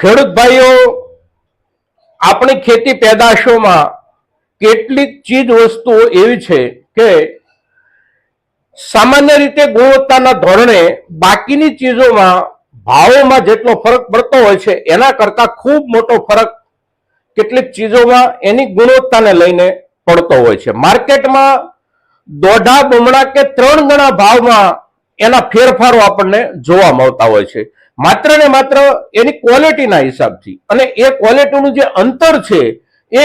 ખેડૂત ભાઈઓ, આપણી ખેતી પેદાશોમાં કેટલીક ચીજ વસ્તુઓ એવી છે કે સામાન્ય રીતે ગુણવત્તાના ધોરણે બાકીની ચીજોમાં ભાવોમાં જેટલો ફરક પડતો હોય છે, એના કરતા ખૂબ મોટો ફરક કેટલીક ચીજોમાં એની ગુણવત્તાને લઈને પડતો હોય છે. માર્કેટમાં દોઢા બમણા કે ત્રણ ગણા ભાવમાં એના ફેરફારો આપણને જોવા મળતા હોય છે. માત્ર ને માત્ર એની ક્વોલિટીના હિસાબથી. અને એ ક્વોલિટીનું જે અંતર છે, એ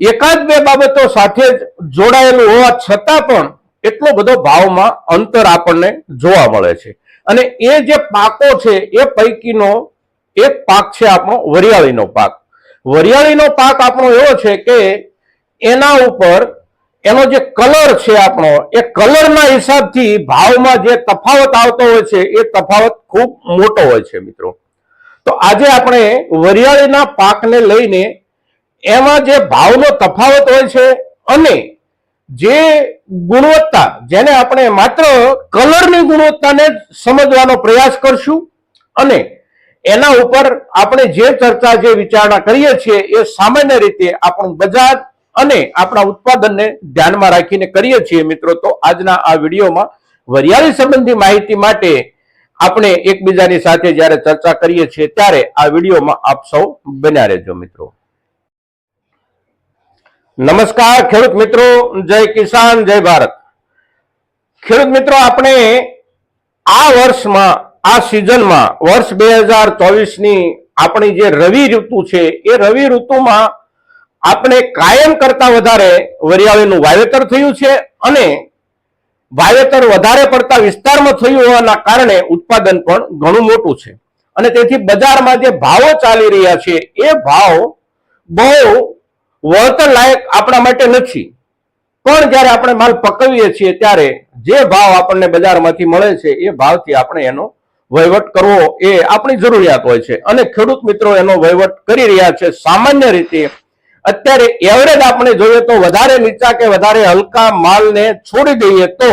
એકાદ બે બાબતો સાથે જ જોડાયેલું હોવા છતાં પણ એટલો બધો ભાવમાં અંતર આપણને જોવા મળે છે. અને એ જે પાકો છે, એ પૈકીનો એક પાક છે આપણો વરિયાળીનો પાક. વરિયાળીનો પાક આપણો એવો છે કે એના ઉપર એનો જે કલર છે આપણો, એ કલરના હિસાબથી ભાવમાં જે તફાવત આવતો હોય છે, એ તફાવત ખૂબ મોટો હોય છે મિત્રો. તો આજે આપણે વરિયાળીના પાકને લઈને એમાં જે ભાવનો તફાવત હોય છે અને જે ગુણવત્તા, જેને આપણે માત્ર કલરની ગુણવત્તાને સમજવાનો પ્રયાસ કરશું અને એના ઉપર આપણે જે ચર્ચા, જે વિચારણા કરીએ છીએ એ સામાન્ય રીતે આપણું બજાર અને આપણા ઉત્પાદનને ધ્યાનમાં રાખીને કરીએ છીએ મિત્રો. તો આજના આ વિડીયોમાં વરિયાળી સંબંધી માહિતી માટે આપણે એકબીજાની સાથે જ્યારે ચર્ચા કરીએ છીએ ત્યારે આ વિડીયોમાં આપ સૌ બન્યા રહેજો મિત્રો. નમસ્કાર ખેડૂત મિત્રો, જય કિસાન, જય ભારત. ખેડૂત મિત્રો, આપણે આ વર્ષમાં, આ સિઝનમાં, વર્ષ બે હજાર ચોવીસની આપણી જે રવિ ઋતુ છે, એ રવિ ઋતુમાં આપણે કાયમ કરતા વધારે વરિયાળીનું વાવેતર થયું છે અને વાવેતર વધારે પડતા વિસ્તારમાં થયું હોવાના કારણે ઉત્પાદન પણ ઘણું મોટું છે. અને તેથી બજારમાં જે ભાવો ચાલી રહ્યા છે, એ ભાવ બહુ વળતર લાયક આપણા માટે નથી. પણ જ્યારે આપણે માલ પકવીએ છીએ, ત્યારે જે ભાવ આપણને બજારમાંથી મળે છે, એ ભાવથી આપણે એનો વહીવટ કરવો એ આપણી જરૂરિયાત હોય છે. અને ખેડૂત મિત્રો એનો વહીવટ કરી રહ્યા છે, સામાન્ય રીતે અત્યારે એવરેજ આપણે જોઈએ તો વધારે નીચા કે વધારે હલકા માલને છોડી દઈએ તો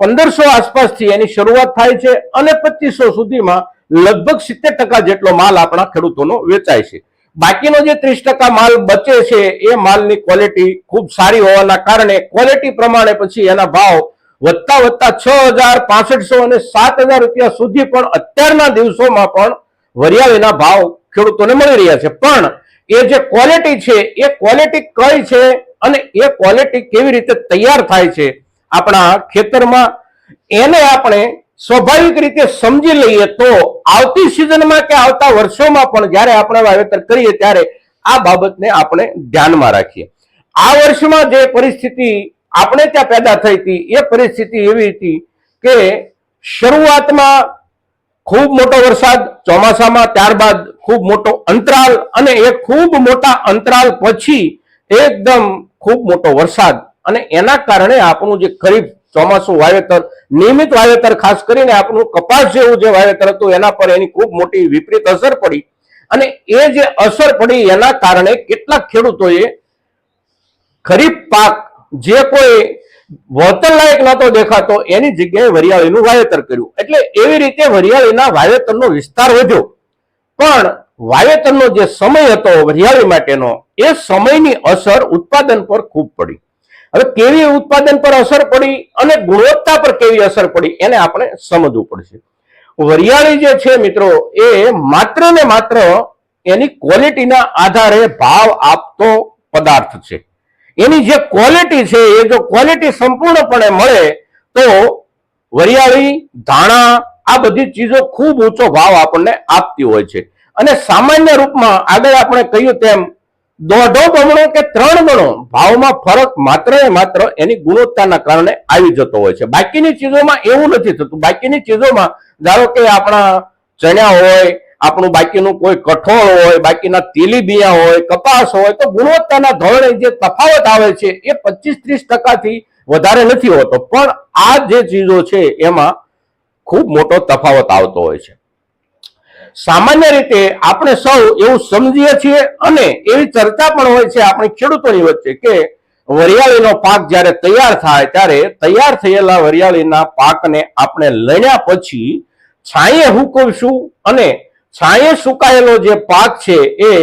પંદરસો આસપાસથી એની શરૂઆત થાય છે અને પચીસો સુધીમાં લગભગ સિત્તેર ટકા જેટલો માલ આપણા ખેડૂતોનો વેચાય છે. બાકીનો જે ત્રીસ ટકા માલ બચે છે એ માલની ક્વોલિટી ખૂબ સારી હોવાના કારણે ક્વોલિટી પ્રમાણે પછી એના ભાવ વધતા વધતા છ હજાર પાસઠસો અને સાત હજાર રૂપિયા સુધી પણ અત્યારના દિવસોમાં પણ વરિયાળીના ભાવ ખેડૂતોને મળી રહ્યા છે. પણ એ જે ક્વોલિટી છે, એ ક્વોલિટી કઈ છે અને એ ક્વોલિટી કેવી રીતે તૈયાર થાય છે, આપણા ખેતરમાં એને આપણે સ્વાભાવિક રીતે સમજી લઈએ તો આવતી સિઝનમાં કે આવતા વર્ષોમાં પણ જ્યારે આપણે વાવેતર કરીએ ત્યારે આ બાબતને આપણે ધ્યાનમાં રાખીએ. આ વર્ષમાં જે પરિસ્થિતિ આપણે ત્યાં પેદા થઈ હતી, એ પરિસ્થિતિ એવી હતી કે શરૂઆતમાં ખૂબ મોટો વરસાદ, ચોમાસામાં ત્યારબાદ ખૂબ મોટો અંતરાલ અને એ ખૂબ મોટા અંતરાલ પછી એકદમ ખૂબ મોટો વરસાદ. અને એના કારણે આપણું જે ખરીફ ચોમાસું વાવેતર, નિયમિત વાવેતર ખાસ કરીને આપણું કપાસ જેવું જે વાવેતર હતું, એના પર એની ખૂબ મોટી વિપરીત અસર પડી. અને એ જે અસર પડી એના કારણે કેટલાક ખેડૂતોએ ખરીફ પાક જે કોઈ વળતર લાયક નતો દેખાતો, એની જગ્યાએ વરિયાળીનું વાવેતર કર્યું. એટલે એવી રીતે વરિયાળીના વાવેતરનો વિસ્તાર વધ્યો. પણ વાવેતરનો જે સમય હતો વરિયાળી માટેનો, એ સમયની અસર ઉત્પાદન પર ખૂબ પડી. હવે કેવી ઉત્પાદન પર અસર પડી અને ગુણવત્તા પર કેવી અસર પડી, એને આપણે સમજવું પડશે. વરિયાળી જે છે મિત્રો, એ માત્ર ને માત્ર એની ક્વોલિટીના આધારે ભાવ આપતો પદાર્થ છે. એની જે ક્વોલિટી છે, એ જો ક્વોલિટી સંપૂર્ણપણે મળે, તો વરિયાળી, ધાણા, આ બધી ચીજો ખૂબ ઊંચો ભાવ આપણને આપતી હોય છે. અને સામાન્ય રૂપમાં આગળ આપણે કહ્યું તેમ, દોઢો બમણો કે ત્રણ ગણો ભાવમાં ફરક માત્ર માત્ર એની ગુણવત્તાના કારણે આવી જતો હોય છે. બાકીની ચીજોમાં એવું નથી થતું. બાકીની ચીજોમાં ધારો કે આપણા ચણ્યા હોય આપણું બાકીનું કોઈ કઠોળ હોય, બાકીના તેલીબિયા હોય, કપાસ હોય, તો ગુણવત્તાના ધોરણે જે તફાવત આવે છે એ પચીસ ત્રીસ ટકાથી વધારે નથી હોતો. પણ આ જે ચીજો છે એમાં ખૂબ મોટો તફાવત આવતો હોય છે. સામાન્ય રીતે આપણે સૌ એવું સમજીએ છીએ અને એવી ચર્ચા પણ હોય છે આપણી ખેડૂતોની વચ્ચે કે વરિયાળીનો પાક જ્યારે તૈયાર થાય ત્યારે તૈયાર થયેલા વરિયાળીના પાકને આપણે લણ્યા પછી છાંયે હુકવશું અને છાંયે સુકાયેલો જે પાક છે એ,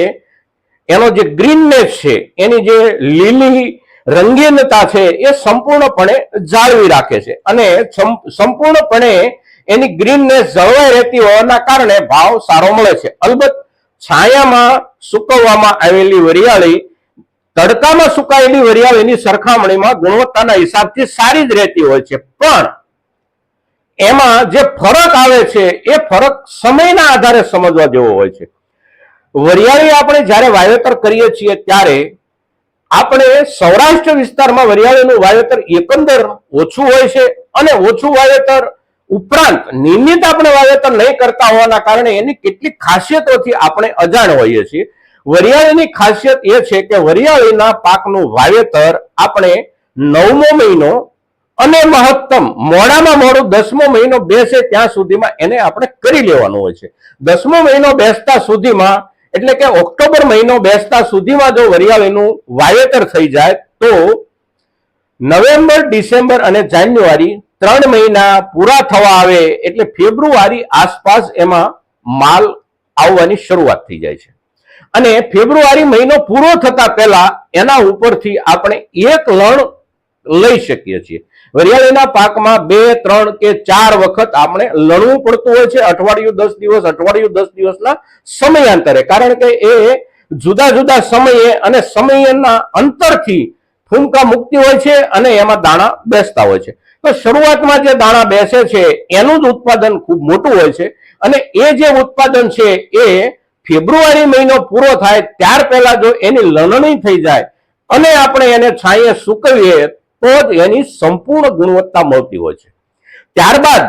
એનો જે ગ્રીનનેસ છે, એની જે લીલી રંગીનતા છે એ સંપૂર્ણપણે જાળવી રાખે છે. અને સંપૂર્ણપણે એની ગ્રીનનેસ જળવાઈ રહેતી હોવાના કારણે ભાવ સારો મળે છે. અલબત્ત છાયામાં સુકવવામાં આવેલી વરિયાળી, તડકામાં સુકાયેલી વરિયાળીની સરખામણીમાં ગુણવત્તાના હિસાબથી સારી જ રહેતી હોય છે. પણ એમાં જે ફરક આવે છે, એ ફરક સમયના આધારે સમજવા જેવો હોય છે. વરિયાળી આપણે જ્યારે વાવેતર કરીએ છીએ ત્યારે આપણે સૌરાષ્ટ્ર વિસ્તારમાં વરિયાળીનું વાવેતર એકંદર ઓછું હોય છે અને ઓછું વાવેતર ઉપરાંત નિયમિત આપણે વાવેતર નહીં કરતા હોવાના કારણે એની કેટલીક ખાસિયતોથી આપણે અજાણ હોઈએ છીએ. વરિયાળીની ખાસિયત એ છે કે વરિયાળીના પાકનું વાવેતર આપણે નવમો મહિનો અને મહત્તમ, મોડામાં મોડું દસમો મહિનો બેસે ત્યાં સુધીમાં એને આપણે કરી લેવાનું હોય છે. દસમો મહિનો બેસતા સુધીમાં, એટલે કે ઓક્ટોબર મહિનો બેસતા સુધીમાં જો વરિયાળીનું વાવેતર થઈ જાય, તો નવેમ્બર, ડિસેમ્બર અને જાન્યુઆરી ત્રણ મહિના પૂરા થવા આવે, એટલે ફેબ્રુઆરી આસપાસ એમાં માલ આવવાની શરૂઆત થઈ જાય છે. અને ફેબ્રુઆરી મહિનો પૂરો થતા પહેલા એના ઉપરથી આપણે એક લણ લઈ શકીએ છીએ. વરિયાળીના પાકમાં બે, ત્રણ કે ચાર વખત આપણે લણવું પડતું હોય છે. અઠવાડિયું દસ દિવસ, અઠવાડિયું દસ દિવસના સમયાંતરે. કારણ કે એ જુદા જુદા સમયે અને સમયના અંતરથી ફૂમકા મુક્તિ હોય છે અને એમાં દાણા બેસતા હોય છે. તો શરૂઆતમાં જે દાણા બેસે છે, એનું જ ઉત્પાદન ખૂબ મોટું હોય છે અને એ જે ઉત્પાદન છે એ ફેબ્રુઆરી મહિનો પૂરો થાય ત્યાર પહેલા જો એની લણણી થઈ જાય અને આપણે એને છાંયે સૂકવીએ તો જ એની સંપૂર્ણ ગુણવત્તા મળતી હોય છે. ત્યારબાદ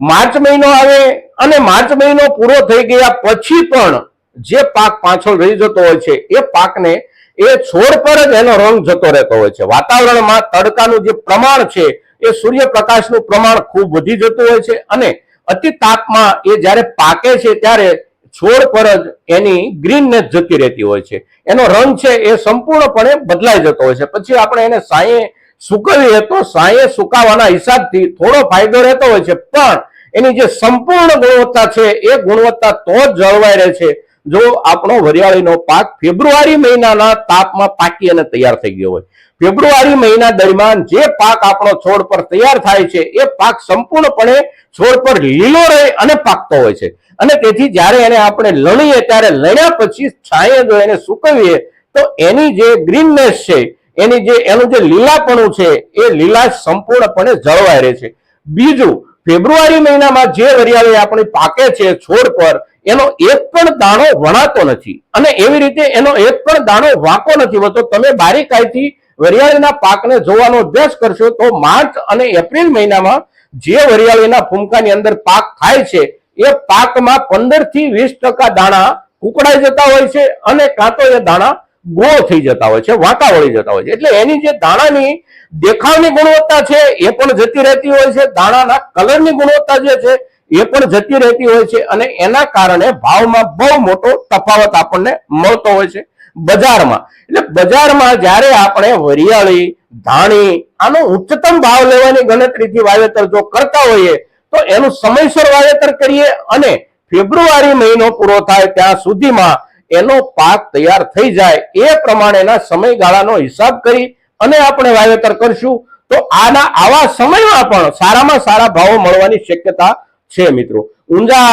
માર્ચ મહિનો આવે અને માર્ચ મહિનો પૂરો થઈ ગયા પછી પણ જે પાક પાછળ રહી જતો હોય છે, એ પાકને એ છોડ પર જ એનો રંગ જતો રહેતો હોય છે. વાતાવરણમાં તડકાનું જે પ્રમાણ છે, એ સૂર્યપ્રકાશનું પ્રમાણ ખૂબ વધી જતું હોય છે અને અતિ તાપમાં એ જ્યારે પાકે છે ત્યારે છોડ પર જ એની ગ્રીનનેસ જતી રહેતી હોય છે. એનો રંગ છે એ સંપૂર્ણપણે બદલાઈ જતો હોય છે. પછી આપણે એને સાંયે સુકવીએ તો સાંયે સુકાવાના હિસાબથી થોડો ફાયદો રહેતો હોય છે. પણ એની જે સંપૂર્ણ ગુણવત્તા છે, એ ગુણવત્તા તો જ જળવાઈ રહે છે. જો આપણો વરિયાળીનો પાક ફેબ્રુઆરી મહિનાના તાપમાં પાકી અને તૈયાર થઈ ગયો હોય. ફેબ્રુઆરી મહિના દરમિયાન જે પાક આપણો છોડ પર તૈયાર થાય છે, એ પાક સંપૂર્ણપણે છોડ પર લીલો રહે અને પાકતો હોય છે. અને તેથી જ્યારે એને આપણે લણીએ, ત્યારે લણ્યા પછી છાંયે જો એને સૂકવીએ, તો એની જે ગ્રીનનેસ છે એની જે, એનું જે લીલાપણું છે, એ લીલા સંપૂર્ણપણે જળવાઈ રહે છે. બીજું, ફેબ્રુઆરી મહિનામાં જે વરિયાળી આપણી પાકે છે છોડ પર, એનો એક પણ દાણો વણાતો નથી. અને એવી રીતે એનો એક પણ દાણો વાંકો નથી. હોતો તમે બારીકાઈથી વરિયાળીના પાકને જોવાનો અભ્યાસ કરશો, તો માર્ચ અને એપ્રિલ મહિનામાં જે વરિયાળીના ફૂમકાની અંદર પાક થાય છે, એ પાકમાં પંદરથી વીસ ટકા દાણા કુકડાઈ જતા હોય છે અને કાં તો એ દાણા ગોળ થઈ જતા હોય છે વાતાવળી વળી જતા હોય છે. એટલે એની જે દાણાની દેખાવની ગુણવત્તા છે, એ પણ જતી રહેતી હોય છે. દાણાના કલરની ગુણવત્તા જે છે, એ પણ જતી રહેતી હોય છે અને એના કારણે ભાવમાં બહુ મોટો તફાવત આપણને મળતો હોય છે બજારમાં. એટલે બજારમાં જ્યારે આપણે વરિયાળી, ધાણી, આનો ઉચ્ચતમ ભાવ લેવાની ગણતરીથી વાવેતર જો કરતા હોઈએ, તો એનું સમયસર વાવેતર કરીએ અને ફેબ્રુઆરી મહિનો પૂરો થાય ત્યાં સુધીમાં એનો પાક તૈયાર થઈ જાય એ પ્રમાણેના સમયગાળાનો હિસાબ કરી અને આપણે વાવેતર કરશું. તો આના આવા સમયમાં પણ સારામાં સારા ભાવો મળવાની શક્યતા છે મિત્રો. ઊંઝા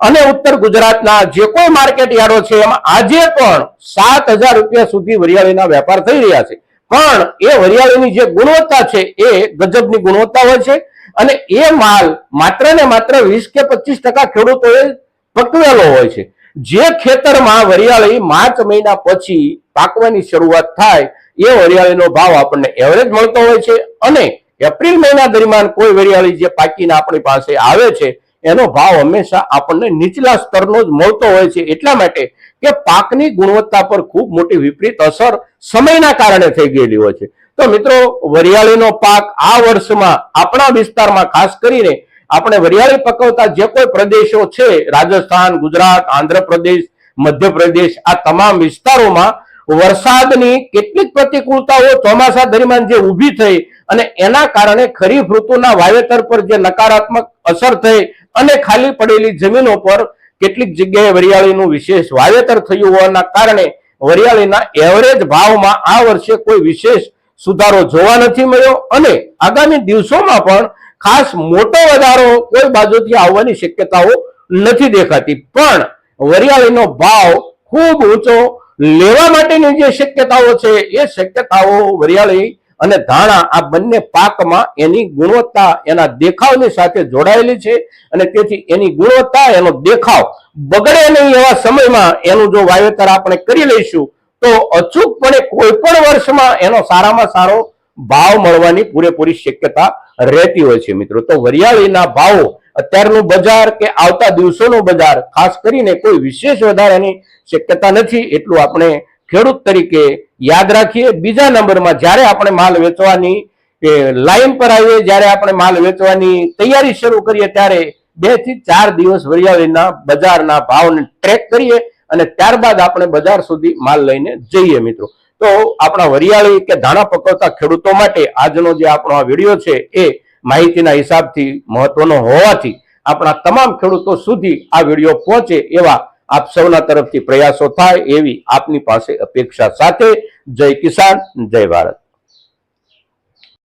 અને ઉત્તર ગુજરાતના જે કોઈ માર્કેટ યાર્ડો છે, એમાં આજે પણ સાત હજાર રૂપિયા સુધી વરિયાળીના વેપાર થઈ રહ્યા છે. પણ એ વરિયાળીની જે ગુણવત્તા છે, એ ગજબની ગુણવત્તા હોય છે અને એ માલ માત્ર ને માત્ર વીસ કે પચીસ ટકા ખેડૂતોએ પકવેલો હોય છે. જે ખેતરમાં વરિયાળી માર્ચ મહિના પછી પાકવાની શરૂઆત થાય, એ વરિયાળીનો ભાવ આપણને એવરેજ મળતો હોય છે અને એપ્રિલ મહિના દરમિયાન કોઈ વરિયાળી જે પાકીને આપણી પાસે આવે છે, એનો ભાવ હંમેશા આપણને નીચલા સ્તરનો જ મળતો હોય છે. એટલા માટે કે પાકની ગુણવત્તા પર ખૂબ મોટી વિપરીત અસર સમયના કારણે થઈ ગયેલી હોય છે. તો મિત્રો, વરિયાળીનો પાક આ વર્ષમાં આપણા વિસ્તારમાં ખાસ કરીને આપણે વરિયાળી પકવતા જે કોઈ પ્રદેશો છે, રાજસ્થાન, ગુજરાત, આંધ્રપ્રદેશ, મધ્યપ્રદેશ, આ તમામ વિસ્તારોમાં વરસાદની કેટલીક પ્રતિકૂળતાઓ ચોમાસા દરમિયાન જે ઊભી થઈ અને એના કારણે ખરીફ ઋતુના વાવેતર પર જે નકારાત્મક અસર થઈ અને ખાલી પડેલી જમીનો પર કેટલીક જગ્યાએ વરિયાળીનું વિશેષ વાવેતર થયું હોવાના કારણે વરિયાળીના એવરેજ ભાવમાં આ વર્ષે કોઈ વિશેષ સુધારો જોવા નથી મળ્યો અને આગામી દિવસોમાં પણ ખાસ મોટો વધારો કોઈ બાજુથી આવવાની શક્યતાઓ નથી દેખાતી. પણ વરિયાળીનો ભાવ ખૂબ ઊંચો લેવા માટેની જે શક્યતાઓ છે, એ શક્યતાઓ વરિયાળી અને ધાણા આ બંને પાકમાં એની ગુણવત્તા એના દેખાવની સાથે જોડાયેલી છે અને તેથી એની ગુણવત્તા, એનો દેખાવ બગડે નહીં એવા સમયમાં એનું જો વાવેતર આપણે કરી લઈશું, તો અચૂકપણે કોઈ પણ વર્ષમાં એનો સારામાં સારો ભાવ મળવાની પૂરેપૂરી શક્યતા રહેતી હોય છે મિત્રો. તો વરિયાળીના ભાવો અત્યારનું બજાર કે આવતા દિવસોનું બજાર ખાસ કરીને કોઈ વિશેષ વધારાની શક્યતા નથી એટલું આપણે ખેડૂત તરીકે યાદ રાખીએ. બીજા નંબરમાં જ્યારે આપણે માલ વેચવાની લાઈન પર આવીએ, જ્યારે આપણે માલ વેચવાની તૈયારી શરૂ કરીએ, ત્યારે બેથી ચાર દિવસ વરિયાળીના બજારના ભાવને ટ્રેક કરીએ અને ત્યારબાદ આપણે બજાર સુધી માલ લઈને જઈએ મિત્રો. તો આપણા વરિયાળી કે ધાણા પકવતા ખેડૂતો માટે આજનો જે આપણો આ વીડિયો છે એ માહિતીના હિસાબથી મહત્વનો હોવાથી આપણા તમામ ખેડૂતો સુધી આ વીડિયો પહોંચે એવા આપ સૌના તરફથી પ્રયાસો થાય એવી આપની પાસે અપેક્ષા સાથે. જય કિસાન, જય ભારત.